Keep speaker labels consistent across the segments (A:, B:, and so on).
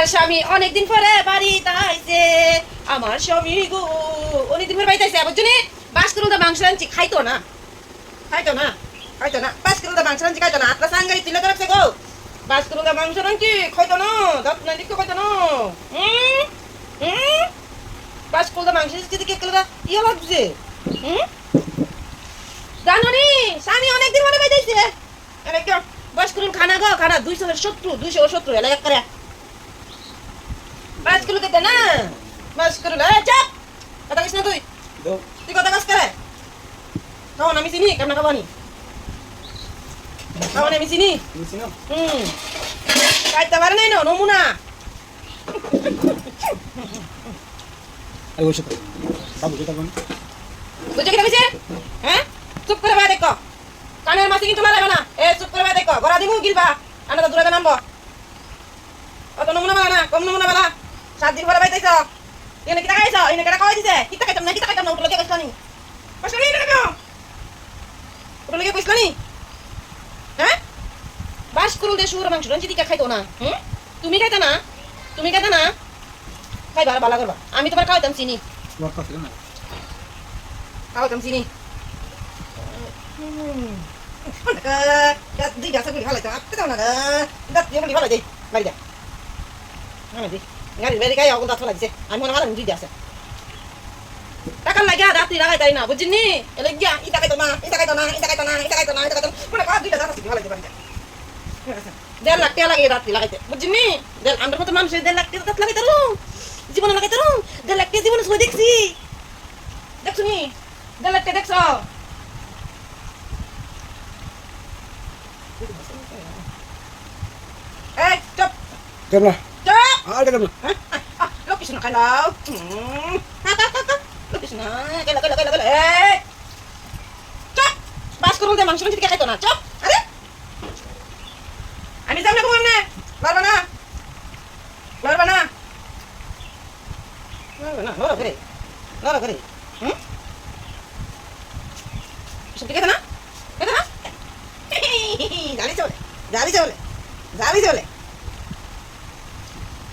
A: আমার স্বামী অনেকদিন পরে বাড়িতে আইছে আমার স্বামী গো, অনেকদিন পরে বাড়িতে আইছে বুঝছ নি? বাস করুন মাংস রাঁধছি খাইতো না। খাইতো না খাইতো না। বাস করুন মাংস রাঁধছি খাইতো না। আত্মা সাঙ্গাই তুলে তো রাখছে গো। বাস করুন মাংস রাঁধছি খাইতো না। দাঁত না দিকে খাইতো না। হুম? হুম? বাস করুন মাংস রাঁধছি দিকে কেলা ইয়ে লাগছে। হুম? জানো নি স্বামী অনেকদিন পরে আরে কেউ বাস করুন খানা গো, খানা দুইশো সত্তর দুইশো সত্তর, এলাকা করে। বাস করুন দিতে না। বাস করুন এ চাপ! কথা কইস না তুই। তুই কথা কাজ করে? খাওয়ান আমি চিনি কেমন খাবানি খাওয়ান? আমি চিনি। হুম। খাইতে পারে নাই না নমুনা। বুঝে কিনা বুঝে হ্যাঁ? চুপ করে ভাই দেখো। কানের মাছি কিন্তু মারাবে না। এ চুপ করে ভাই দেখো। গড়া দিমু গিলবা। আনা তো দূরে নামবো। অত নমুনা বালা না কম নমুনা বালা সাত দিন পরে বাইতেছ এনে কিটা খাইছ এনে কিটা খাওয়াই দিছে কিটা খাইতাম না কিটা খাইতাম না উঠলে কইছ নি কইছ নি এটা কেন উঠলে কইছ নি হ্যাঁ বাস করুন দে শুয়োর মাংস রঞ্জিত দিকে খাইতো না হুম তুমি খাইতা না তুমি খাইতা না খাইবা আর বালা করবা আমি তোমার খাওয়াইতাম চিনি খাওয়াইতাম চিনি দুই গাছ ভালো দাঁত দিয়ে ভালো যাই বাড়ি যা গাড়ি বেরি গায়ে অগুন দাঁত লাগছে আমি মনে হয় দুই আছে টাকা লাগে রাত্রি লাগাই তাই না বুঝিনি এলে গিয়া ইটা খাইতো না ইটা খাইতো না ইটা খাইতো না ইটা খাইতো না ইটা খাইতো মনে কর দুইটা দাঁত আছে ভালো যাই দেড় লাখ টাকা লাগে রাত্রি লাগাইতে বুঝিনি দেড় আমার মতো মানুষের দেড় লাখ টাকা লাগাইতে রো জীবনে লাগাইতে রো দেড় লাখ টাকা জীবনে সময় দেখছি দেখছ নি দেড় লাখ টাকা দেখছ এই চুপ
B: আর কেমন
A: Lukis na kalaw. Hmm. Lukis na. Kailan, kailan, kailan, kailan. Eh! Chop! Bas ko rin mangsyon hindi ka kahit na. Chop! Ano? Ano tayo na kumam na? Laro na. Laro na. Laro na. Laro kari. Laro kari. Hmm? Sabi ka na? Kaya na? Dali চলে জালি চলে জালি চলে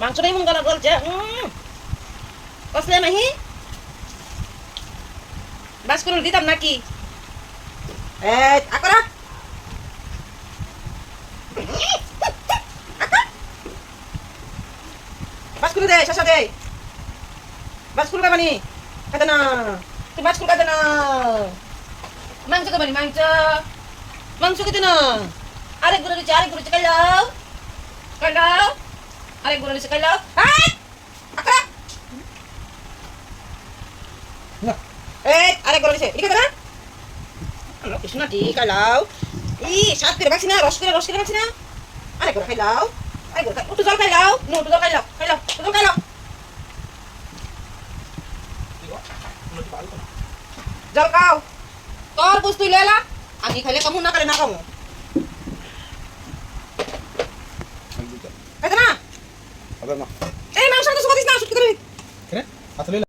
A: মাংসটাই মন গলা বলছে উম। কসলে মাহি বাস করে দিতাম নাকি? এই আকরা বাস করে দে শশা দে। বাস করে বানি কাটে না। তুই বাস করে কাটে না। মাংস কে বানি মাংস। মাংস কেটে না। আরেকগুলো আরেকগুলো কাইলাও কাইলাও আরেকগুলো দিচ্ছে কাইলাও এই! আকরা
B: না।
A: এই আরেকগুলো দিচ্ছে এদিকে না হ্যালো। কৃষ্ণ ঠিক কাইলাও। ই সাত করে বাঁচি না রস করে রস করে বাঁচি না। আরেকগুলো খাইলাও আরেকগুলো উঠু জল খাইলাও নো উঠু জল খাইলাও খাইলাও উঠু জল খাইলাও জল খাও। তোর বস্তু লেলা আমি খাইলে কামু না করে না কামু। খাইতে না
B: আবার না।
A: এই মাংস তো সবাই না সুট করে।